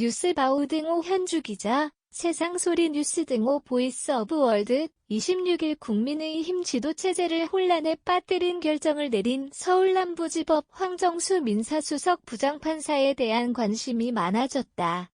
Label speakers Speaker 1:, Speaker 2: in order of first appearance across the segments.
Speaker 1: 뉴스바우 등호 현주 기자, 세상소리 뉴스 등호 보이스 오브 월드 26일 국민의힘 지도체제를 혼란에 빠뜨린 결정을 내린 서울남부지법 황정수 민사수석 부장판사에 대한 관심이 많아졌다.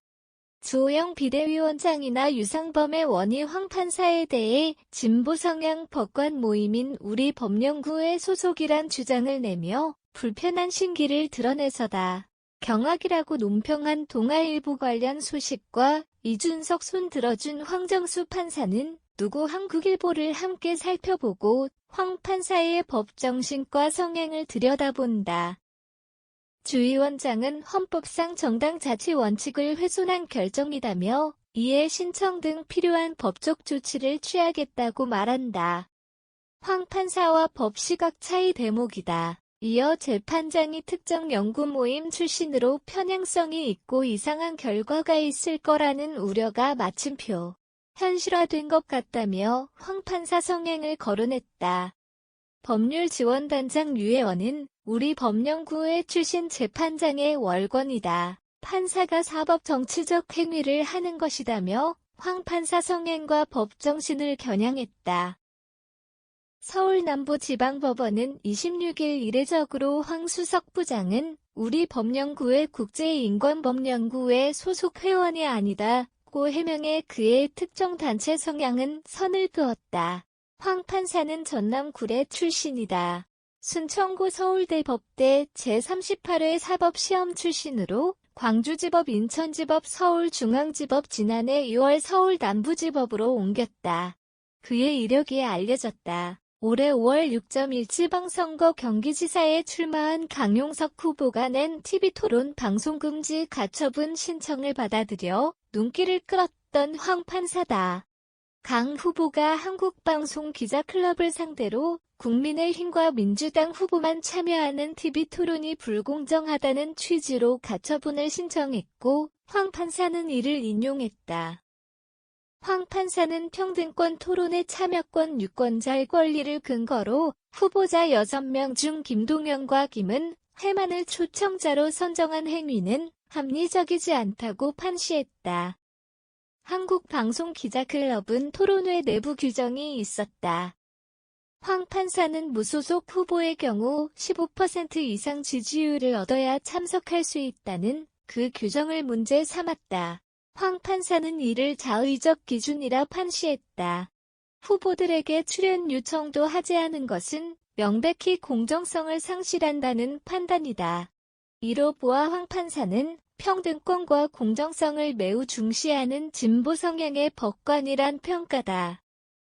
Speaker 1: 주호영 비대위원장이나 유상범의 원희 황 판사에 대해 진보 성향 법관 모임인 우리 법령구의 소속이란 주장을 내며 불편한 신기를 드러내서다. 경악이라고 논평한 동아일보 관련 소식과 이준석 손 들어준 황정수 판사는 누구 한국일보를 함께 살펴보고 황 판사의 법정신과 성향을 들여다본다. 주 위원장은 헌법상 정당 자치 원칙을 훼손한 결정이다며 이에 신청 등 필요한 법적 조치를 취하겠다고 말한다. 황 판사와 법 시각 차이 대목이다. 이어 재판장이 특정 연구 모임 출신으로 편향성이 있고 이상한 결과가 있을 거라는 우려가 마침표 현실화된 것 같다며 황 판사 성행을 거론했다. 법률 지원단장 유혜원은 우리 법령구의 출신 재판장의 월권이다. 판사가 사법 정치적 행위를 하는 것이다며 황 판사 성행과 법정신을 겨냥했다. 서울남부지방법원은 26일 이례적으로 황수석 부장은 우리 법령구의 국제인권법령구의 소속 회원이 아니다 고 해명해 그의 특정 단체 성향은 선을 그었다. 황 판사는 전남 구례 출신이다. 순천고 서울대 법대 제38회 사법시험 출신으로 광주지법 인천지법 서울중앙지법 지난해 6월 서울 남부지법으로 옮겼다. 그의 이력이 알려졌다. 올해 5월 6.1 지방선거 경기지사에 출마한 강용석 후보가 낸 TV토론 방송금지 가처분 신청을 받아들여 눈길을 끌었던 황 판사다. 강 후보가 한국방송기자클럽을 상대로 국민의힘과 민주당 후보만 참여하는 TV토론이 불공정하다는 취지로 가처분을 신청했고 황 판사는 이를 인용했다. 황 판사는 평등권 토론의 참여권 유권자의 권리를 근거로 후보자 6명 중 김동연과 김은 해만을 초청자로 선정한 행위는 합리적이지 않다고 판시했다. 한국방송기자클럽은 토론회 내부 규정이 있었다. 황 판사는 무소속 후보의 경우 15% 이상 지지율을 얻어야 참석할 수 있다는 그 규정을 문제 삼았다. 황 판사는 이를 자의적 기준이라 판시했다. 후보들에게 출연 요청도 하지 않은 것은 명백히 공정성을 상실한다는 판단이다. 이로 보아 황 판사는 평등권과 공정성을 매우 중시하는 진보 성향의 법관이란 평가다.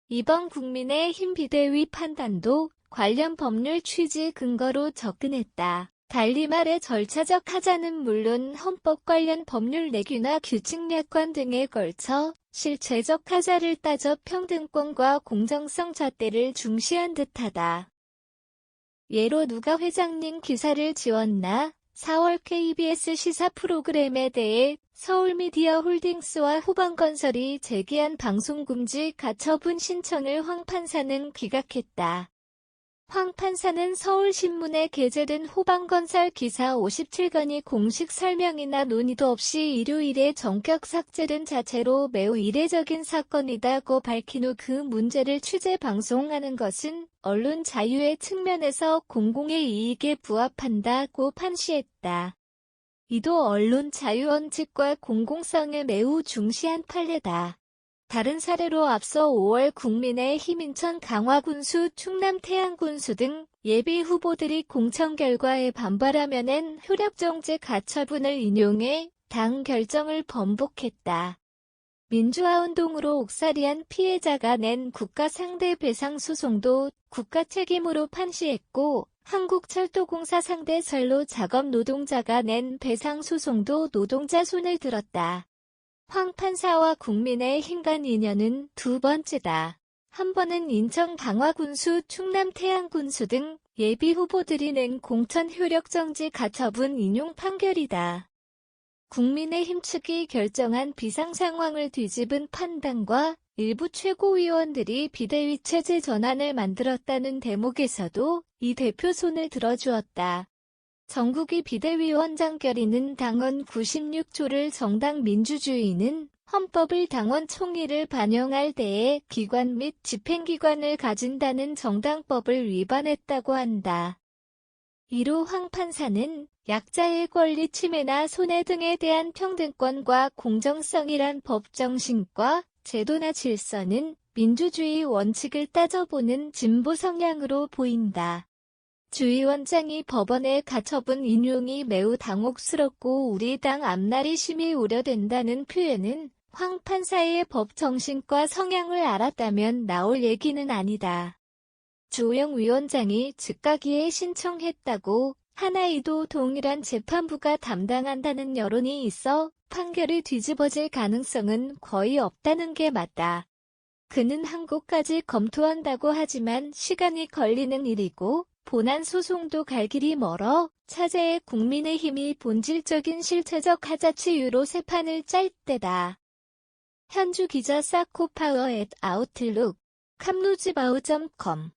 Speaker 1: 이번 국민의힘 비대위 판단도 관련 법률 취지 근거로 접근했다. 달리 말해 절차적 하자는 물론 헌법 관련 법률 내규나 규칙 약관 등에 걸쳐 실체적 하자를 따져 평등권과 공정성 잣대를 중시한 듯하다. 예로 누가 회장님 기사를 지웠나 4월 KBS 시사 프로그램에 대해 서울미디어 홀딩스와 후방건설이 제기한 방송금지 가처분 신청을 황 판사는 기각했다. 황 판사는 서울신문에 게재된 호방건설 기사 57건이 공식 설명이나 논의도 없이 일요일에 전격 삭제된 자체로 매우 이례적인 사건이다고 밝힌 후 그 문제를 취재 방송하는 것은 언론 자유의 측면에서 공공의 이익에 부합한다고 판시했다. 이도 언론 자유 원칙과 공공성을 매우 중시한 판례다. 다른 사례로 앞서 5월 국민의힘 인천 강화군수 충남 태안군수 등 예비 후보들이 공천 결과에 반발하며 낸 효력정지 가처분을 인용해 당 결정을 번복했다. 민주화운동으로 옥살이한 피해자가 낸 국가 상대 배상 소송도 국가 책임으로 판시했고 한국철도공사 상대 선로 작업 노동자가 낸 배상 소송도 노동자 손을 들었다. 황 판사와 국민의 힘간 인연은 두 번째다. 한 번은 인천 강화군수 충남 태안군수 등 예비 후보들이 낸 공천 효력 정지 가처분 인용 판결이다. 국민의힘 측이 결정한 비상 상황을 뒤집은 판단과 일부 최고위원들이 비대위 체제 전환을 만들었다는 대목에서도 이 대표 손을 들어주었다. 정국이 비대위원장 결의는 당헌 96조를 정당 민주주의는 헌법을 당원 총의를 반영할 때에 기관 및 집행기관을 가진다는 정당법을 위반했다고 한다. 이로 황 판사는 약자의 권리 침해나 손해 등에 대한 평등권과 공정성이란 법정신과 제도나 질서는 민주주의 원칙을 따져보는 진보 성향으로 보인다. 주 위원장이 법원의 가처분 인용이 매우 당혹스럽고 우리 당 앞날이 심히 우려된다는 표현은 황 판사의 법 정신과 성향을 알았다면 나올 얘기는 아니다. 주호영 위원장이 즉각위에 신청했다고 하나이도 동일한 재판부가 담당한다는 여론이 있어 판결이 뒤집어질 가능성은 거의 없다는 게 맞다. 그는 한국까지 검토한다고 하지만 시간이 걸리는 일이고 본안 소송도 갈 길이 멀어 차제의 국민의힘이 본질적인 실체적 하자치유로 새 판을 짤 때다. 현주 기자 사코파워 앳 아웃룩 캄루즈바우.com